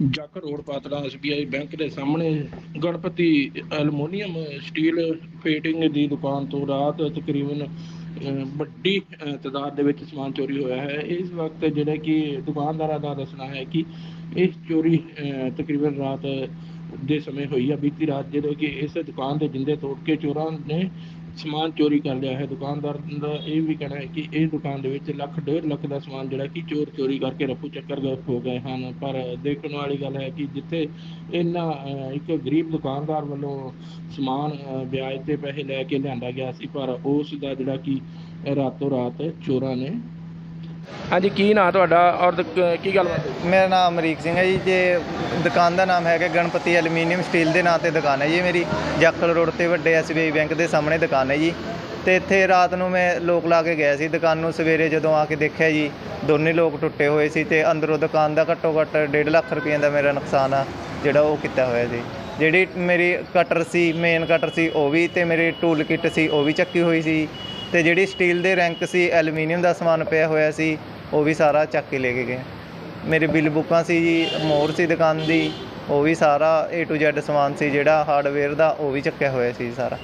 ਜੱਕ road Patran SBI bank ਦੇ ਸਾਹਮਣੇ Ganpati aluminium steel fitting ਦੀ ਦੁਕਾਨ ਤੋਂ ਰਾਤ ਤਕਰੀਬਨ ਵੱਡੀ ਅਹ, ਤਾਦਾਦ ਦੇ ਵਿੱਚ ਸਮਾਨ ਚੋਰੀ ਹੋਇਆ ਹੈ। ਇਸ ਵਕਤ ਜਿਹੜਾ ਕਿ ਦੁਕਾਨਦਾਰਾਂ ਦਾ ਦੱਸਣਾ ਹੈ ਕਿ ਇਹ ਚੋਰੀ ਅਹ, ਤਕਰੀਬਨ ਰਾਤ ਦੇ ਸਮੇਂ ਹੋਈ ਆ ਬੀਤੀ ਰਾਤ ਜਦੋਂ ਕਿ ਇਸ ਦੁਕਾਨ ਦੇ ਜਿੰਦੇ ਤੋੜ ਕੇ ਚੋਰਾਂ ਨੇ ਸਮਾਨ ਚੋਰੀ ਕਰ ਲਿਆ ਹੈ। ਦੁਕਾਨਦਾਰ ਦਾ ਇਹ ਵੀ ਕਹਿਣਾ ਹੈ ਕਿ ਇਸ ਦੁਕਾਨ ਦੇ ਵਿੱਚ ਲੱਖ ਡੇਢ ਲੱਖ ਦਾ ਸਮਾਨ ਜਿਹੜਾ ਕਿ ਚੋਰ ਚੋਰੀ ਕਰਕੇ ਰਫੂ ਚੱਕਰ ਹੋ ਗਏ ਹਨ। ਪਰ ਦੇਖਣ ਵਾਲੀ ਗੱਲ ਹੈ ਕਿ ਜਿੱਥੇ ਇਹਨਾਂ ਅਹ, ਇੱਕ ਗਰੀਬ ਦੁਕਾਨਦਾਰ ਵੱਲੋਂ ਸਮਾਨ ਵਿਆਜ ਤੇ ਪੈਸੇ ਲੈ ਕੇ ਲਿਆਂਦਾ ਗਿਆ ਸੀ ਪਰ ਉਸ ਦਾ ਜਿਹੜਾ ਕਿ ਰਾਤੋਂ ਰਾਤ ਚੋਰਾਂ ਨੇ ਹਾਂਜੀ, ਕੀ ਨਾਂ ਤੁਹਾਡਾ ਔਰ ਕੀ ਗੱਲਬਾਤ ਮੇਰਾ ਨਾਮ ਅਮਰੀਕ ਸਿੰਘ ਹੈ ਜੀ ਤੇ ਦੁਕਾਨ ਦਾ ਨਾਮ ਹੈਗਾ ਗਣਪਤੀ ਐਲੂਮੀਨੀਅਮ ਸਟੀਲ ਦੇ ਨਾਂ ਤੇ ਦੁਕਾਨ ਹੈ ਜੀ ਮੇਰੀ। ਜਾਖਲ ਰੋਡ ਤੇ ਵੱਡੇ ਐਸਬੀਆਈ ਬੈਂਕ ਦੇ ਸਾਹਮਣੇ ਦੁਕਾਨ ਹੈ ਜੀ। ਤੇ ਇੱਥੇ ਰਾਤ ਨੂੰ ਮੈਂ ਲੋਕ ਲਾ ਕੇ ਗਿਆ ਸੀ, ਦੁਕਾਨ ਨੂੰ ਸਵੇਰੇ ਜਦੋਂ ਆ ਕੇ ਦੇਖਿਆ ਜੀ, ਦੋਨੇ ਲੋਕ ਟੁੱਟੇ ਹੋਏ ਸੀ ਤੇ ਅੰਦਰੋਂ ਦੁਕਾਨ ਦਾ ਘੱਟੋ ਘੱਟ 1.5 ਲੱਖ ਰੁਪਏ ਦਾ ਮੇਰਾ ਨੁਕਸਾਨ ਆ, ਜਿਹੜਾ ਉਹ ਕੀਤਾ ਹੋਇਆ ਸੀ ਜਿਹੜੀ ਮੇਰੀ ਕਟਰ ਸੀ ਮੇਨ ਕਟਰ ਸੀ, ਉਹ ਵੀ ਤੇ ਮੇਰੀ ਟੂਲ ਕਿੱਟ ਸੀ, ਉਹ ਵੀ ਚੱਕੀ ਹੋਈ ਸੀ। ਤੇ ਜਿਹੜੀ ਸਟੀਲ ਦੇ ਰੈਂਕ ਸੀ ਐਲੂਮੀਨੀਅਮ ਦਾ ਸਮਾਨ ਪਿਆ ਹੋਇਆ ਸੀ ਉਹ ਵੀ ਸਾਰਾ ਚੱਕ ਕੇ ਲੈ ਕੇ ਗਏ। ਮੇਰੇ ਬਿੱਲ ਬੁੱਕਾਂ ਸੀ ਜੀ ਮੋਹਰ ਸੀ ਦੁਕਾਨ ਦੀ ਉਹ ਵੀ ਸਾਰਾ A to Z ਸਮਾਨ ਸੀ ਜਿਹੜਾ ਹਾਰਡਵੇਅਰ ਦਾ ਉਹ ਵੀ ਚੱਕਿਆ ਹੋਇਆ ਸੀ ਸਾਰਾ।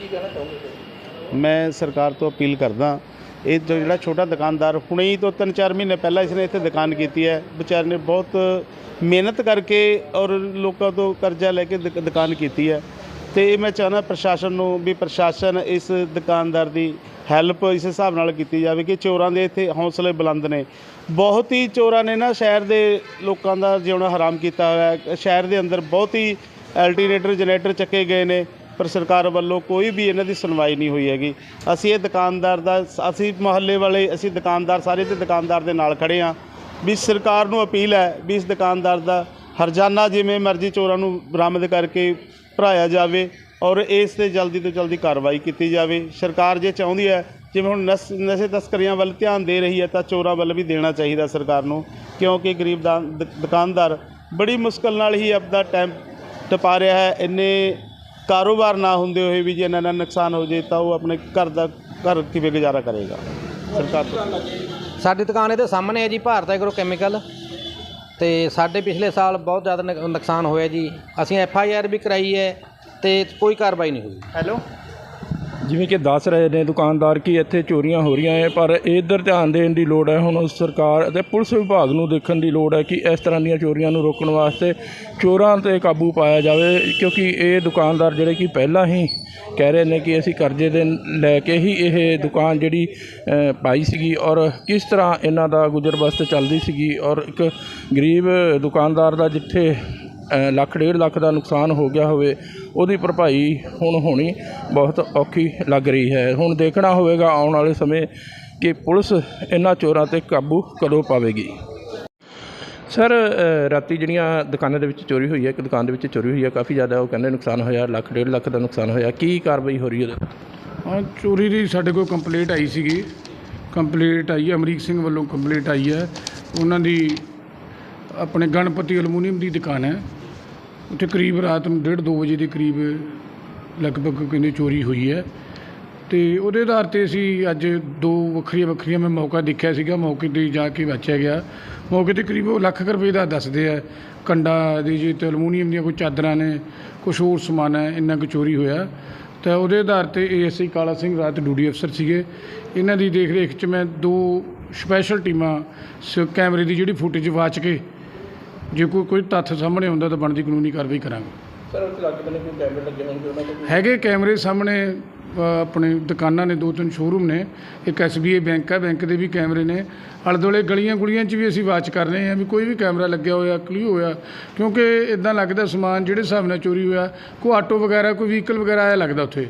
ਕੀ ਕਹਿਣਾ ਚਾਹੁੰਦੇ ਤੁਸੀਂ? ਮੈਂ ਸਰਕਾਰ ਤੋਂ ਅਪੀਲ ਕਰਦਾ ਇਹ ਜੋ ਜਿਹੜਾ ਛੋਟਾ ਦੁਕਾਨਦਾਰ ਹੁਣੇ ਹੀ ਤੋਂ 3-4 ਮਹੀਨੇ ਪਹਿਲਾਂ ਇਸਨੇ ਇੱਥੇ ਦੁਕਾਨ ਕੀਤੀ ਹੈ ਵਿਚਾਰੇ ਨੇ ਬਹੁਤ ਮਿਹਨਤ ਕਰਕੇ ਔਰ ਲੋਕਾਂ ਤੋਂ ਕਰਜ਼ਾ ਲੈ ਕੇ ਦੁਕ- ਦੁਕਾਨ ਕੀਤੀ ਹੈ। ਤੇ ਇਹ ਮੈਂ ਚਾਹੁੰਦਾ ਪ੍ਰਸ਼ਾਸਨ ਨੂੰ ਵੀ ਪ੍ਰਸ਼ਾਸਨ ਇਸ ਦੁਕਾਨਦਾਰ ਦੀ ਹੈਲਪ ਇਸ ਹਿਸਾਬ ਨਾਲ ਕੀਤੀ ਜਾਵੇ ਕਿ ਚੋਰਾਂ ਦੇ ਇੱਥੇ ਹੌਸਲੇ ਬੁਲੰਦ ਨੇ। ਬਹੁਤ ਹੀ ਚੋਰਾਂ ਨੇ ਨਾ ਸ਼ਹਿਰ ਦੇ ਲੋਕਾਂ ਦਾ ਜਿਉਣਾ ਹਰਾਮ ਕੀਤਾ ਹੋਇਆ ਹੈ। ਸ਼ਹਿਰ ਦੇ ਅੰਦਰ ਬਹੁਤ ਹੀ ਅਲਟਰਨੇਟਰ ਜਨਰੇਟਰ ਚੱਕੇ ਗਏ ਨੇ, ਪਰ ਸਰਕਾਰ ਵੱਲੋਂ ਕੋਈ ਵੀ ਇਹਨਾਂ ਦੀ ਸੁਣਵਾਈ ਨਹੀਂ ਹੋਈ ਹੈਗੀ। ਅਸੀਂ ਇਹ ਦੁਕਾਨਦਾਰ ਦਾ, ਅਸੀਂ ਮੁਹੱਲੇ ਵਾਲੇ, ਅਸੀਂ ਦੁਕਾਨਦਾਰ ਸਾਰੇ ਤੇ ਦੁਕਾਨਦਾਰ ਦੇ ਨਾਲ ਖੜੇ ਆ ਵੀ ਸਰਕਾਰ ਨੂੰ ਅਪੀਲ ਹੈ ਵੀ ਇਸ ਦੁਕਾਨਦਾਰ ਦਾ ਹਰਜਾਨਾ ਜਿਵੇਂ ਮਰਜ਼ੀ ਚੋਰਾਂ ਨੂੰ ਬਰਾਮਦ ਕਰਕੇ ਭਰਾਇਆ ਜਾਵੇ ਔਰ ਇਸ ਤੇ ਜਲਦੀ ਤੋਂ ਜਲਦੀ ਕਾਰਵਾਈ ਕੀਤੀ ਜਾਵੇ। ਸਰਕਾਰ ਜੇ ਚਾਹੁੰਦੀ ਹੈ, ਜਿਵੇਂ ਹੁਣ ਨਸ, ਨਸ਼ੇ ਤਸਕਰੀਆਂ ਵੱਲ ਧਿਆਨ ਦੇ ਰਹੀ ਹੈ ਤਾਂ ਚੋਰਾਂ ਵੱਲ ਵੀ ਦੇਣਾ ਚਾਹੀਦਾ ਸਰਕਾਰ ਨੂੰ, ਕਿਉਂਕਿ ਗਰੀਬ ਦਾ ਦੁਕਾਨਦਾਰ ਬੜੀ ਮੁਸ਼ਕਲ ਨਾਲ ਹੀ ਆਪਦਾ ਟਾਈਮ ਟਪਾ ਰਿਹਾ ਹੈ। ਇੰਨੇ ਕਾਰੋਬਾਰ ਨਾ ਹੁੰਦੇ ਹੋਏ ਵੀ ਜੇ ਇਹਨਾਂ ਦਾ ਨੁਕਸਾਨ ਹੋ ਜੇ ਤਾਂ ਉਹ ਆਪਣੇ ਘਰ ਦਾ, ਘਰ ਕਿਵੇਂ ਗੁਜ਼ਾਰਾ ਕਰੇਗਾ। ਸਰਕਾਰ ਤੋਂ ਸਾਡੀ ਦੁਕਾਨ ਇਹਦੇ ਸਾਹਮਣੇ ਹੈ ਜੀ, ਭਾਰਤ ਐਗਰੋ ਕੈਮੀਕਲ। ਤੇ ਸਾਡੇ ਪਿਛਲੇ ਸਾਲ ਬਹੁਤ ਜ਼ਿਆਦਾ ਨੁਕ- ਨੁਕਸਾਨ ਹੋਇਆ ਜੀ। ਅਸੀਂ ਐਫ ਆਈ ਆਰ ਵੀ ਕਰਾਈ ਹੈ ਤੇ ਕੋਈ ਕਾਰਵਾਈ ਨਹੀਂ ਹੋਈ। ਹੈਲੋ ਜਿਵੇਂ ਕਿ ਦੱਸ ਰਹੇ ਨੇ ਦੁਕਾਨਦਾਰ ਕਿ ਇੱਥੇ ਚੋਰੀਆਂ ਹੋ ਰਹੀਆਂ ਹੈ, ਪਰ ਇਧਰ ਧਿਆਨ ਦੇਣ ਦੀ ਲੋੜ ਹੈ। ਹੁਣ ਸਰਕਾਰ ਅਤੇ ਪੁਲਿਸ ਵਿਭਾਗ ਨੂੰ ਦੇਖਣ ਦੀ ਲੋੜ ਹੈ ਕਿ ਇਸ ਤਰ੍ਹਾਂ ਦੀਆਂ ਚੋਰੀਆਂ ਨੂੰ ਰੋਕਣ ਵਾਸਤੇ ਚੋਰਾਂ ਤੇ ਕਾਬੂ ਪਾਇਆ ਜਾਵੇ, ਕਿਉਂਕਿ ਇਹ ਦੁਕਾਨਦਾਰ ਜਿਹੜੇ ਕਿ ਪਹਿਲਾਂ ਹੀ ਕਹਿ ਰਹੇ ਨੇ ਕਿ ਅਸੀਂ ਕਰਜ਼ੇ ਦੇ ਲੈ ਕੇ ਹੀ ਇਹ ਦੁਕਾਨ ਜਿਹੜੀ ਪਾਈ ਸੀਗੀ ਔਰ ਕਿਸ ਤਰ੍ਹਾਂ ਇਹਨਾਂ ਦਾ ਗੁਜ਼ਰ ਬਸਰ ਚੱਲਦੀ ਸੀਗੀ ਔਰ ਇੱਕ ਗਰੀਬ ਦੁਕਾਨਦਾਰ ਦਾ ਜਿੱਥੇ ਲੱਖ, ਡੇਢ ਲੱਖ ਦਾ ਨੁਕਸਾਨ ਹੋ ਗਿਆ ਹੋਵੇ, ਉਹਦੀ ਭਰਪਾਈ ਹੁਣ ਹੋਣੀ ਬਹੁਤ ਔਖੀ ਲੱਗ ਰਹੀ ਹੈ। ਹੁਣ ਦੇਖਣਾ ਹੋਵੇਗਾ ਆਉਣ ਵਾਲੇ ਸਮੇਂ ਕਿ ਪੁਲਿਸ ਇਹਨਾਂ ਚੋਰਾਂ ਤੇ ਕਾਬੂ ਕਦੋਂ ਪਾਵੇਗੀ। ਸਰ ਰਾਤੀ ਜਿਹੜੀਆਂ ਦੁਕਾਨਾਂ ਦੇ ਵਿੱਚ ਚੋਰੀ ਹੋਈ ਹੈ, ਇੱਕ ਦੁਕਾਨ ਦੇ ਵਿੱਚ ਚੋਰੀ ਹੋਈ ਹੈ, ਕਾਫੀ ਜ਼ਿਆਦਾ ਉਹ ਕਹਿੰਦੇ ਨੁਕਸਾਨ ਹੋਇਆ, ਲੱਖ, ਡੇਢ ਲੱਖ ਦਾ ਨੁਕਸਾਨ ਹੋਇਆ। ਕੀ ਕਾਰਵਾਈ ਹੋ ਰਹੀ ਹੈ ਹਾਂ, ਚੋਰੀ ਦੀ ਸਾਡੇ ਕੋਲ ਕੰਪਲੇਂਟ ਆਈ ਸੀਗੀ। ਕੰਪਲੇਂਟ ਆਈ ਹੈ, ਅਮਰੀਕ ਸਿੰਘ ਵੱਲੋਂ ਕੰਪਲੇਂਟ ਆਈ ਹੈ। ਉਹਨਾਂ ਦੀ ਆਪਣੇ ਗਣਪਤੀ ਐਲੂਮੀਨੀਅਮ ਦੀ ਦੁਕਾਨ ਹੈ। ਉੱਥੇ ਕਰੀਬ ਰਾਤ ਨੂੰ ਡੇਢ ਦੋ ਵਜੇ ਦੇ ਕਰੀਬ ਲਗਭਗ ਕਹਿੰਦੇ ਚੋਰੀ ਹੋਈ ਹੈ। ਅਤੇ ਉਹਦੇ ਆਧਾਰ ਤੇ ਅਸੀਂ ਅੱਜ ਦੋ ਵੱਖਰੀਆਂ ਵੱਖਰੀਆਂ ਮੈਂ ਮੌਕਾ ਦੇਖਿਆ ਸੀਗਾ। ਮੌਕੇ ਤੇ ਜਾ ਕੇ ਵਾਚਿਆ ਗਿਆ। ਮੌਕੇ ਤੇ ਕਰੀਬ ਉਹ ਲੱਖ ਕੁ ਰੁਪਏ ਦਾ ਦੱਸਦੇ ਆ। ਕੰਡਾ ਦੀ ਜੀ ਤੇ ਅਲਮੂਨੀਅਮ ਦੀਆਂ ਕੋਈ ਚਾਦਰਾਂ ਨੇ, ਕੁਛ ਹੋਰ ਸਮਾਨ ਹੈ, ਇੰਨਾ ਕੁ ਚੋਰੀ ਹੋਇਆ। ਤਾਂ ਉਹਦੇ ਆਧਾਰ ਤੇ ਏਐਸਆਈ ਕਾਲਾ ਸਿੰਘ ਰਾਤ ਡਿਊਟੀ ਅਫਸਰ ਸੀਗੇ। ਇਹਨਾਂ ਦੀ ਦੇਖ ਰੇਖ 'ਚ ਮੈਂ ਦੋ ਸਪੈਸ਼ਲ ਟੀਮਾਂ, ਸ- ਕੈਮਰੇ ਦੀ ਜਿਹੜੀ ਫੁਟੇਜ ਵਾਚ ਕੇ ਜੇ ਕੋਈ ਕੋਈ ਤੱਥ ਸਾਹਮਣੇ ਆਉਂਦਾ ਤਾਂ ਬਣਦੀ ਕਾਨੂੰਨੀ ਕਾਰਵਾਈ ਕਰਾਂਗੇ। ਸਰ ਉੱਥੇ ਲੱਗ ਬੰਨੇ ਕੋਈ ਕੈਮਰੇ ਲੱਗੇ ਹੋਣਗੇ ਉਹਨਾਂ ਤੋਂ? ਹੈਗੇ ਕੈਮਰੇ ਸਾਹਮਣੇ ਅ, ਆਪਣੇ ਦੁਕਾਨਾਂ ਨੇ ਦੋ ਤਿੰਨ ਸ਼ੋਰੂਮ ਨੇ। ਇੱਕ ਐਸਬੀਆਈ ਬੈਂਕ ਹੈ ਬੈਂਕ ਦੇ ਵੀ ਕੈਮਰੇ ਨੇ। ਆਲੇ ਦੁਆਲੇ ਗਲੀਆਂ ਗੁਲੀਆਂ 'ਚ ਵੀ ਅਸੀਂ ਵਾਚ ਕਰ ਰਹੇ ਹਾਂ ਵੀ ਕੋਈ ਵੀ ਕੈਮਰਾ ਲੱਗਿਆ ਹੋਇਆ ਕਲੀਅਰ ਹੋਇਆ। ਕਿਉਂਕਿ ਇਦਾਂ ਲੱਗਦਾ ਸਮਾਨ ਜਿਹੜੇ ਹਿਸਾਬ ਨਾਲ ਚੋਰੀ ਹੋਇਆ ਕੋਈ ਆਟੋ ਵਗੈਰਾ ਕੋਈ ਵਹੀਕਲ ਵਗੈਰਾ ਆਇਆ ਲੱਗਦਾ ਉੱਥੇ।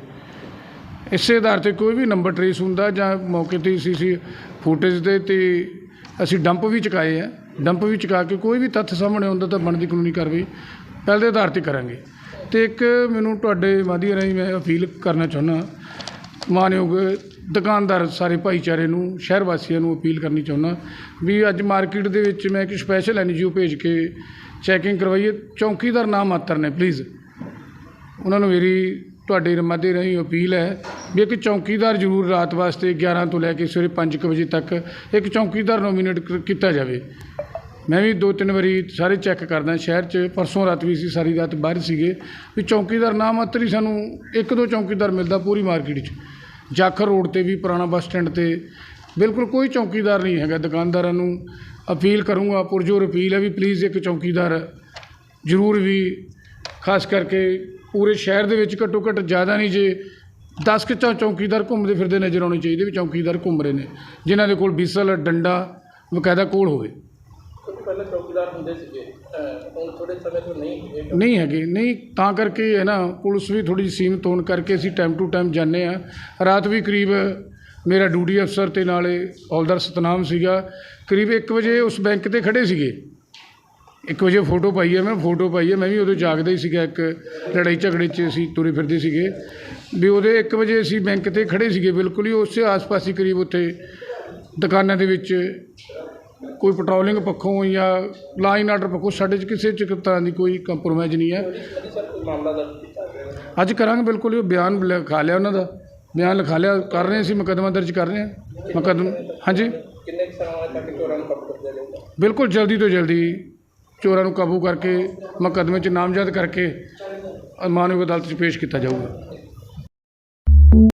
ਇਸੇ ਆਧਾਰ ਤੇ ਕੋਈ ਵੀ ਨੰਬਰ ਟਰੇਸ ਹੁੰਦਾ ਜਾਂ ਮੌਕੇ ਤੇ ਸੀ ਸੀ ਫੁਟੇਜ ਦੇ ਤੇ ਅਸੀਂ ਡੰਪ ਵੀ ਚੁਕਾਏ ਆ। ਡੰਪ ਵੀ ਚੁਕਾ ਕੇ ਕੋਈ ਵੀ ਤੱਥ ਸਾਹਮਣੇ ਆਉਂਦਾ ਤਾਂ ਬਣਦੀ ਕਾਨੂੰਨੀ ਕਾਰਵਾਈ ਪਹਿਲ ਦੇ ਆਧਾਰ ਤੇ ਕਰਾਂਗੇ। ਤੇ ਇੱਕ ਮੈਨੂੰ ਤੁਹਾਡੇ ਮਾਧਿਅਮ ਰਾਹੀਂ ਮੈਂ ਅਪੀਲ ਕਰਨਾ ਚਾਹੁੰਦਾ ਮਾਨਯੋਗ ਦੁਕਾਨਦਾਰ ਸਾਰੇ ਭਾਈਚਾਰੇ ਨੂੰ, ਸ਼ਹਿਰ ਵਾਸੀਆਂ ਨੂੰ ਅਪੀਲ ਕਰਨੀ ਚਾਹੁੰਦਾ ਵੀ ਅੱਜ ਮਾਰਕੀਟ ਦੇ ਵਿੱਚ ਮੈਂ ਇੱਕ ਸਪੈਸ਼ਲ ਐਨਜੀਓ ਭੇਜ ਕੇ ਚੈਕਿੰਗ ਕਰਵਾਈਏ। ਚੌਕੀਦਾਰ ਨਾ ਮਾਤਰ ਨੇ ਪਲੀਜ਼ ਉਹਨਾਂ ਨੂੰ ਮੇਰੀ ਤੁਹਾਡੇ ਮਾਧਿਅਮ ਰਾਹੀਂ ਅਪੀਲ ਹੈ ਵੀ ਇੱਕ ਚੌਕੀਦਾਰ ਜ਼ਰੂਰ ਰਾਤ ਵਾਸਤੇ 11 ਤੋਂ ਲੈ ਕੇ ਸਵੇਰੇ 5 ਵਜੇ ਤੱਕ ਇੱਕ ਚੌਕੀਦਾਰ ਨੋਮੀਨੇਟ ਕੀਤਾ ਜਾਵੇ। ਮੈਂ ਵੀ ਦੋ ਤਿੰਨ ਵਾਰੀ ਸਾਰੇ ਚੈੱਕ ਕਰਦਾ ਸ਼ਹਿਰ 'ਚ, ਪਰਸੋਂ ਰਾਤ ਵੀ ਸੀ, ਸਾਰੀ ਰਾਤ ਬਾਹਰ ਸੀਗੇ। ਵੀ ਚੌਕੀਦਾਰ ਨਾ ਮਾਤਰ ਹੀ ਸਾਨੂੰ ਇੱਕ ਦੋ ਚੌਕੀਦਾਰ ਮਿਲਦਾ ਪੂਰੀ ਮਾਰਕੀਟ 'ਚ। ਜਾਖਰ ਰੋਡ ਤੇ ਵੀ, ਪੁਰਾਣਾ ਬੱਸ ਸਟੈਂਡ ਤੇ। ਬਿਲਕੁਲ ਕੋਈ ਚੌਕੀਦਾਰ ਨਹੀਂ ਹੈਗਾ ਦੁਕਾਨਦਾਰਾਂ ਨੂੰ। ਅਪੀਲ ਕਰੂੰਗਾ, ਪੁਰਜੋਰ ਅਪੀਲ ਹੈ ਵੀ ਪਲੀਜ਼ ਇੱਕ ਚੌਕੀਦਾਰ ਜ਼ਰੂਰ ਵੀ, ਖਾਸ ਕਰਕੇ ਪੂਰੇ ਸ਼ਹਿਰ ਦੇ ਵਿੱਚ ਘੱਟੋ ਘੱਟ ਜ਼ਿਆਦਾ ਨਹੀਂ ਜੇ 10 ਕਿ ਚੌ ਚੌਕੀਦਾਰ ਘੁੰਮਦੇ ਫਿਰਦੇ ਨਜ਼ਰ ਆਉਣੇ ਚਾਹੀਦੇ ਵੀ ਚੌਕੀਦਾਰ ਘੁੰਮ ਰਹੇ ਨੇ। ਜਿਨ੍ਹਾਂ ਦੇ ਕੋਲ ਬਿਸਲ ਡੰਡਾ ਬਕਾਇਦਾ ਕੋਲ ਹੋਵੇ। ਪਹਿਲਾਂ ਚੌਕੀਦਾਰ ਹੁੰਦੇ ਸੀਗੇ ਹੁਣ ਥੋੜੇ ਸਮੇਂ ਤੋਂ ਨਹੀਂ ਨਹੀਂ ਹੈਗੇ, ਨਹੀਂ, ਤਾਂ ਕਰਕੇ ਹੈ ਨਾ ਪੁਲਿਸ ਵੀ ਥੋੜੀ ਸੀਮਤ ਹੋਣ ਕਰਕੇ ਅਸੀਂ ਟਾਈਮ ਟੂ ਟਾਈਮ ਜਾਂਦੇ ਆ ਰਾਤ ਵੀ ਕਰੀਬ ਮੇਰਾ ਡਿਊਟੀ ਅਫਸਰ ਤੇ ਨਾਲੇ ਹੌਲਦਾਰ ਸਤਨਾਮ ਸੀਗਾ। ਕਰੀਬ 1 ਵਜੇ ਉਸ ਬੈਂਕ ਤੇ ਖੜੇ ਸੀਗੇ। 1 ਵਜੇ ਫੋਟੋ ਪਾਈ ਹੈ ਮੈਂ ਫੋਟੋ ਪਾਈ ਹੈ ਮੈਂ ਵੀ ਉਦੋਂ ਜਾਗਦਾ ਹੀ ਸੀਗਾ, ਇੱਕ ਲੜਾਈ ਝਗੜੇ 'ਚ ਅਸੀਂ ਤੁਰੇ ਫਿਰਦੇ ਸੀਗੇ। ਵੀ ਉਹਦੇ 1 ਵਜੇ ਅਸੀਂ ਬੈਂਕ ਤੇ ਖੜੇ ਸੀਗੇ, ਬਿਲਕੁਲ ਹੀ ਉਸੇ ਆਸ-ਪਾਸ ਹੀ ਕਰੀਬ ਉੱਥੇ ਦੁਕਾਨਾਂ ਦੇ ਵਿੱਚ ਕੋਈ ਪੈਟਰੋਲਿੰਗ ਪੱਖੋਂ ਜਾਂ ਲਾਈਨ ਆਰਡਰ ਪੱਖੋਂ ਸਾਡੇ 'ਚ ਕਿਸੇ 'ਚ ਤਰ੍ਹਾਂ ਦੀ ਕੋਈ ਕੰਪਰੋਮਾਈਜ਼ ਨਹੀਂ ਹੈ। ਅੱਜ ਕਰਾਂਗੇ ਬਿਲਕੁਲ ਹੀ ਉਹ ਬਿਆਨ ਲਿਖਾ ਲਿਆ ਉਹਨਾਂ ਦਾ। ਬਿਆਨ ਲਿਖਾ ਲਿਆ ਕਰ ਰਹੇ ਸੀ ਮੁਕੱਦਮਾ ਦਰਜ ਕਰ ਰਹੇ ਹਾਂ। ਮੁਕੱਦਮਾ ਹਾਂਜੀ। ਬਿਲਕੁਲ ਜਲਦੀ ਤੋਂ ਜਲਦੀ ਚੋਰਾਂ ਨੂੰ ਕਾਬੂ ਕਰਕੇ ਮੁਕੱਦਮੇ 'ਚ ਨਾਮਜ਼ਦ ਕਰਕੇ ਮਾਨਵ ਅਦਾਲਤ 'ਚ ਪੇਸ਼ ਕੀਤਾ ਜਾਊਗਾ।